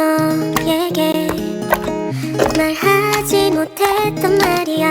너에게 말하지 못했던 말이야.